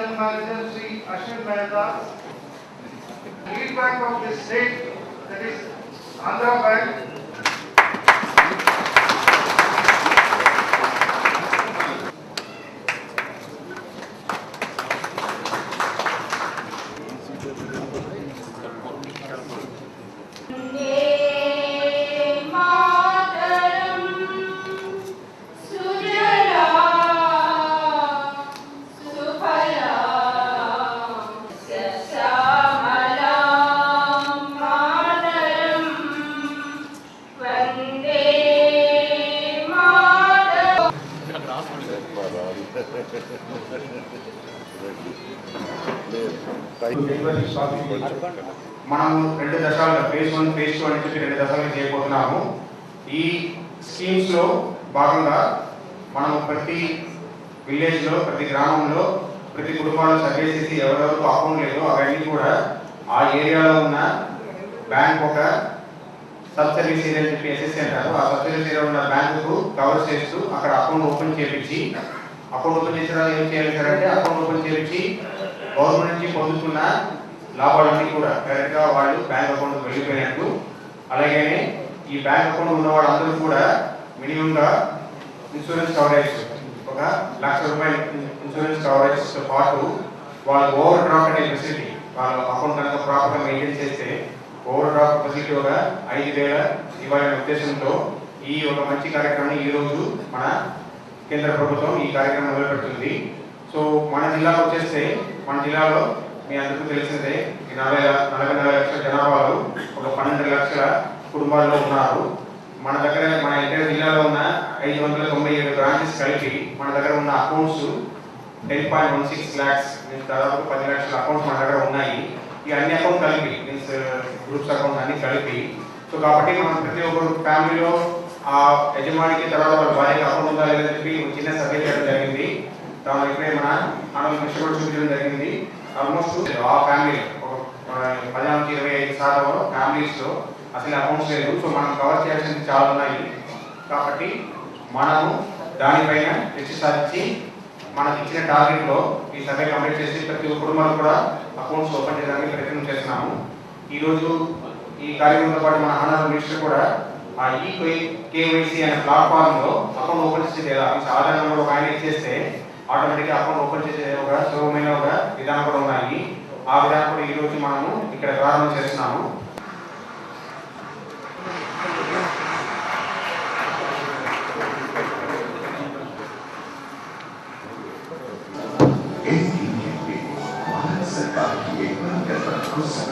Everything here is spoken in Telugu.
General Manager Sri Ashwin Mehta, lead bank of the state, that is Andhra Bank. మనం రెండు దశాలుగా ఫేజ్ వన్ ఫేజ్ టూ అని చెప్పి రెండు దశలుగా చేయబోతున్నాము. ఈ స్కీమ్స్లో భాగంగా మనం ప్రతి విలేజ్లో ప్రతి గ్రామంలో ప్రతి కుటుంబాల్లో సర్వే చేసి ఎవరెవరికి అకౌంట్ లేదో అవన్నీ కూడా ఆ ఏరియాలో ఉన్న బ్యాంక్ ఒక సబ్ సర్వీస్ ఏరియా అని చెప్పి ఎస్ఎస్సీ అంటారు. ఆ సబ్ సర్వీస్ ఏరియా ఉన్న బ్యాంకుకు కవర్ చేస్తూ అక్కడ అకౌంట్ ఓపెన్ చేపించి అకౌంట్ ఓపెన్ చేసిన ఏం చేయాలి సార్ అంటే అకౌంట్ ఓపెన్ చేసి గవర్నమెంట్ నుంచి పొందుతున్న లాభాలన్నీ కూడా డైరెక్ట్గా వాళ్ళు బ్యాంక్ అకౌంట్ వెళ్ళిపోయినట్టు అలాగే ఈ బ్యాంక్ అకౌంట్ ఉన్న వాళ్ళందరూ కూడా మినిమం గా ఇన్సూరెన్స్ కవరేజ్ ఒక లక్ష రూపాయల ఇన్సూరెన్స్ కవరేజ్తో పాటు వాళ్ళు ఓవర్ డ్రాఫ్ట్ అనే ఫెసిలిటీ వాళ్ళ అకౌంట్ కనుక ప్రాపర్గా మెయింటైన్ చేస్తే ఓవర్ డ్రాఫ్ట్ ఫెసిలిటీ ఒక ఐదు వేల ఇవ్వాలనే ఉద్దేశంతో ఈ ఒక మంచి కార్యక్రమాన్ని ఈ రోజు మన కేంద్ర ప్రభుత్వం ఈ కార్యక్రమం మొదలుపెడుతుంది. సో మన జిల్లాలో వచ్చేస్తే మన జిల్లాలో మీ అందరికీ తెలిసిందే ఈ నలభై నలభై నాలుగు లక్షల జనాభాలు ఒక పన్నెండు లక్షల కుటుంబాల్లో ఉన్నారు. మన దగ్గర మన ఇంటర్ జిల్లాలో ఉన్న ఐదు వందల తొంభై ఏడు బ్రాంచెస్ కలిపి మన దగ్గర ఉన్న accounts ten point one six lakhs means దాదాపు పది లక్షల అకౌంట్స్ మన దగ్గర ఉన్నాయి. ఈ అన్ని అకౌంట్ కలిపి మీన్స్ గ్రూప్స్ అకౌంట్స్ అన్ని కలిపి సో కాబట్టి మనం ప్రతి ఒక్కరు ఫ్యామిలీలో ఆ యజమానికి తర్వాత వాళ్ళ భార్యకి అకౌంట్ ఉందా లేదని చెప్పి చిన్న సర్వే చేయడం జరిగింది. దాని ఇప్పుడే మన మనం కష్టపడి చూపించడం జరిగింది. ఆల్మోస్ట్ ఆ ఫ్యామిలీ పది నుంచి ఇరవై ఐదు శాతం ఫ్యామిలీస్ అసలు అకౌంట్స్ లేదు సో మనం కవర్ చేయాల్సింది చాలా ఉన్నాయి. కాబట్టి మనము దానిపైన దృష్టి సాధించి మనకి ఇచ్చిన టార్గెట్లో ఈ సర్వే కంప్లీట్ చేసి ప్రతి కుటుంబాలు కూడా అకౌంట్స్ ఓపెన్ చేయడానికి ప్రయత్నం చేస్తున్నాము. ఈరోజు ఈ కార్యక్రమంతో పాటు మన ఆనర్ మినిస్టర్ కూడా ఆ ఈ అనే ప్లాట్ఫామ్లో అకౌంట్ ఓపెన్ చేసే లేదా సాధారణంగా ఒక ఆయన ఇచ్చేస్తే ఆటోమేటిక్గా అకౌంట్ ఓపెన్ చేసే ఒక సులభమైన ఒక విధానం కూడా ఉన్నాయి ఆ విధానం కూడా రోజు మనము ఇక్కడ ప్రారంభం చేస్తున్నాము. Thank